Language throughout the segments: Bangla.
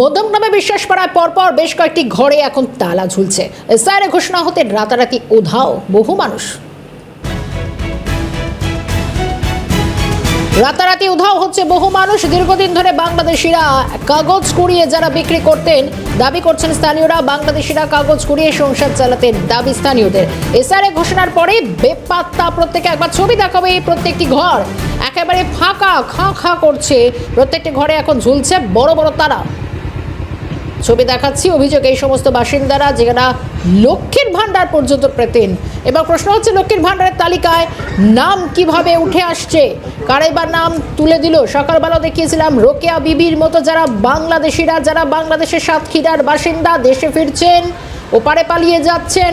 মধ্যমগ্রামে বিশ্বাস পাড়ায় পরপর বেশ কয়েকটি ঘরে এখন তালা ঝুলছে। এসআইয়ের ঘোষণা হতে রাতারাতি উধাও বহু মানুষ। রাতারাতি উধাও হচ্ছে বহু মানুষ। দীর্ঘদিন ধরে বাংলাদেশিরা কাগজ কুড়িয়ে যারা বিক্রি করতেন, দাবি করছেন স্থানীয়রা, বাংলাদেশিরা কাগজ কুড়িয়ে সংসার চালাতেন দাবি স্থানীয়দের। এসআরএ ঘোষণার পরে বেপাত্তা প্রত্যেকে একবার ছবি দেখাবে এই প্রত্যেকটি ঘর। একেবারে ফাঁকা, খাঁ খাঁ করছে। প্রত্যেকটি ঘরে এখন ঝুলছে বড় বড় তারা ছবি দেখাচ্ছি, অভিযোগ এই সমস্ত বাসিন্দারা যারা লক্ষ্মীর ভাণ্ডার পর্যন্ত পেতেন। এবার প্রশ্ন হচ্ছে, লক্ষ্মীর ভাণ্ডারের তালিকায় নাম কীভাবে উঠে আসছে? কারা এবার নাম তুলে দিল? সকালবেলা দেখিয়েছিলাম, রোকেয়া বিবির মতো যারা বাংলাদেশিরা, যারা বাংলাদেশের সাতক্ষীরার বাসিন্দা, দেশে ফিরছেন, ওপারে পালিয়ে যাচ্ছেন।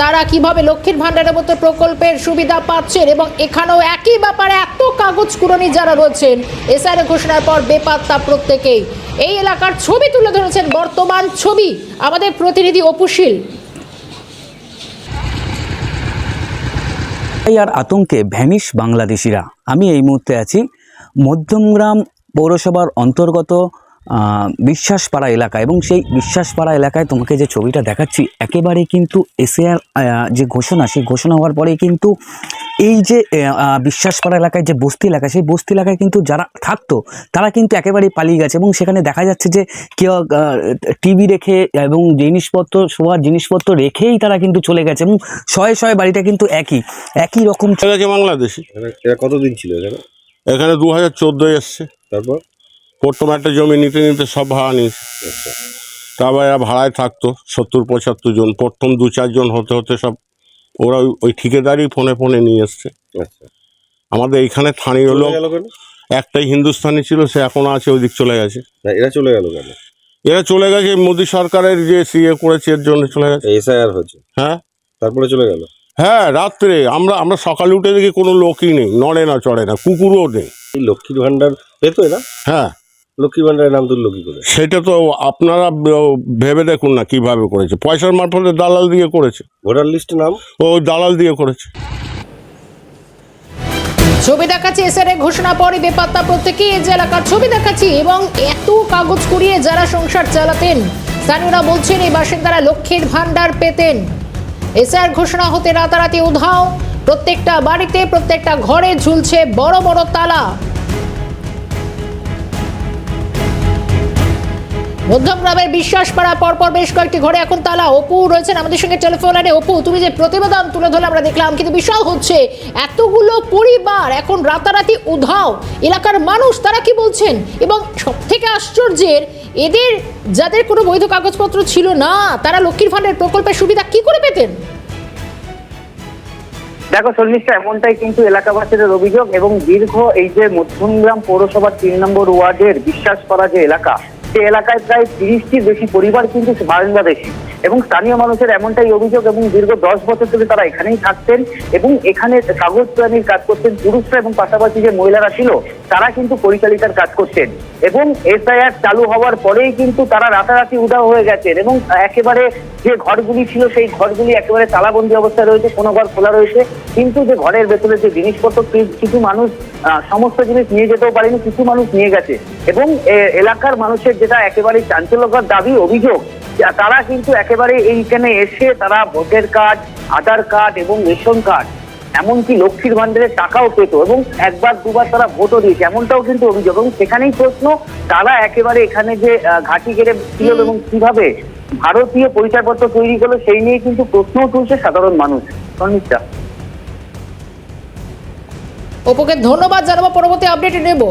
তারা কীভাবে লক্ষ্মীর ভাণ্ডারের মতো প্রকল্পের সুবিধা পাচ্ছেন এবং এখানেও একই ব্যাপারে এত কাগজ কুড়নি যারা রয়েছেন এসআর ঘোষণার পর বেপাত্তা প্রত্যেকেই। এই এলাকার ছবি তুলে ধরেছেন বর্তমান ছবি, আমাদের প্রতিনিধি অপুশীল। আর আতঙ্কে ভ্যানিশ বাংলাদেশিরা। আমি এই মুহূর্তে আছি মধ্যমগ্রাম পৌরসভার অন্তর্গত বিশ্বাসপাড়া এলাকা এবং সেই বিশ্বাসপাড়া এলাকায় তোমাকে যে ছবিটা দেখাচ্ছি একেবারে কিন্তু এসিআর যে ঘোষণা সেই ঘোষণা হওয়ার পরে কিন্তু এই যে বিশ্বাসপাড়া এলাকায় যে বস্তি এলাকা সেই বস্তি এলাকায় কিন্তু যারা থাকতো তারা কিন্তু একেবারেই পালিয়ে গেছে এবং সেখানে দেখা যাচ্ছে যে কেউ টিভি রেখে এবং জিনিসপত্র সবার জিনিসপত্র রেখেই তারা কিন্তু চলে গেছে এবং শয়ে শয়ে বাড়িটা কিন্তু একই একই রকম চলে গেছে বাংলাদেশি কতদিন ছিল এখানে? এখানে দু হাজার চোদ্দোয় এসছে। তারপর? প্রথম একটা জমি নিতে নিতে সব ভাড়া নিয়েছে তারপর এরা ভাড়ায় থাকতো সত্তর পঁচাত্তর জন। প্রথম দু চারজন হতে হতে সব ওরা ওই- ঠিকাদারই ফোনে ফোনে নিয়ে এসছে। আচ্ছা। আমাদের এইখানে স্থানীয় লোক একটাই হিন্দুস্তানি ছিল সে এখনও আছে ওই দিক চলে গেছে। এরা চলে গেল কেন? এরা চলে গেছে মোদী সরকারের যে সিএ করেছে এর জন্য চলে গেছে। এসআইআর হয়েছে? হ্যাঁ। তারপরে চলে গেল? হ্যাঁ রাত্রে। আমরা আমরা সকালে উঠে দেখি কোনো লোকই নেই নড়ে না চড়ে না কুকুরও নেই। লক্ষ্মীর ভান্ডার পেতো এরা হ্যাঁ। লক্ষ্মীর ভান্ডারের নাম তুললো কি করে? সেটা তো আপনারা ভেবে দেখুন না কীভাবে করেছে। পয়সার মারফতে দালাল দিয়ে করেছে। ভোটার লিস্টে নাম? ও দালাল দিয়ে করেছে। ছবি দেখাচ্ছি এসআর ঘোষণা পরে বেপাত্তা প্রত্যেকেই এই যে এলাকার ছবি দেখাচ্ছি এবং এত কাগজ কুড়িয়ে যারা সংসার চালাতেন স্থানীয়রা বলছেন এই বাসিন্দারা লক্ষ্মীর ভাণ্ডার পেতেন। এসআর ঘোষণা হতে রাতারাতি উধাও প্রত্যেকটা বাড়িতে প্রত্যেকটা ঘরে ঝুলছে বড় বড় তালা। মধ্যমগ্রামের বিশ্বাস পাড়া পরপর বেশ কয়েকটি ঘরে এখন তালা। অপু রয়েছেন আমাদের সঙ্গে টেলিফোন লাইনে। অপু, তুমি যে প্রতিবেদন তুলে ধরলে, আমরা দেখলাম, কিন্তু বিষয় হচ্ছে, এতগুলো পরিবার এখন রাতারাতি উধাও। এলাকার মানুষ, তারা কি বলছেন? এবং সব থেকে আশ্চর্যের, এদের যাদের কোনো বৈধ কাগজপত্র ছিল না, তারা লক্ষ্মীর ভাণ্ডার প্রকল্পের সুবিধা কি করে পেতেন? দেখো চল্লিশটা এমনটাই কিন্তু এলাকাবাসীদের অভিযোগ এবং দীর্ঘ এই যে মধ্যমগ্রাম পৌরসভার তিন নম্বর ওয়ার্ডের বিশ্বাস করা যে এলাকা সে এলাকায় প্রায় তিরিশটির বেশি পরিবার কিন্তু বাংলাদেশি। এবং স্থানীয় মানুষের এমনটাই অভিযোগ এবং দীর্ঘ দশ বছর ধরে তারা এখানেই থাকতেন এবং এখানে কাগজ প্রাণীর কাজ করতেন, পুরুষরা এবং পাশাপাশি যে মহিলারা ছিল তারা কিন্তু পরিচালিকার কাজ করছেন। এবং এসআইআর চালু হওয়ার পরেই কিন্তু তারা রাতারাতি উদাও হয়ে গেছেন এবং একেবারে যে ঘরগুলি ছিল, সেই ঘরগুলি একেবারে তালাবন্দি অবস্থায় রয়েছে, কোনো ঘর খোলা রয়েছে। কিন্তু যে ঘরের ভেতরে যে জিনিসপত্র কিছু মানুষ সমস্ত জিনিস নিয়ে যেতেও পারেনি, কিছু মানুষ নিয়ে গেছে। এবং এলাকার মানুষের যেটা একেবারে চাঞ্চল্যকর দাবি, অভিযোগ, তারা কিন্তু একেবারে এইখানে এসে তারা ভোটের কার্ড, আধার কার্ড এবং রেশন কার্ড এমনকি লক্ষ্মীর ভান্ডারের টাকাও পেত এবং একবার দুবার তারা ভোটও দিয়েছে এমনটাও কিন্তু অভিযোগ। এবং সেখানেই প্রশ্ন তারা একেবারে এখানে যে ঘাঁটি কেড়ে ছিল এবং কীভাবে ভারতীয় পরিচয়পত্র তৈরি করল সেই নিয়ে কিন্তু প্রশ্নও তুলছে সাধারণ মানুষ। সন্নিষ্ঠা অপুকে ধন্যবাদ জানাব পরবর্তী আপডেট নেব।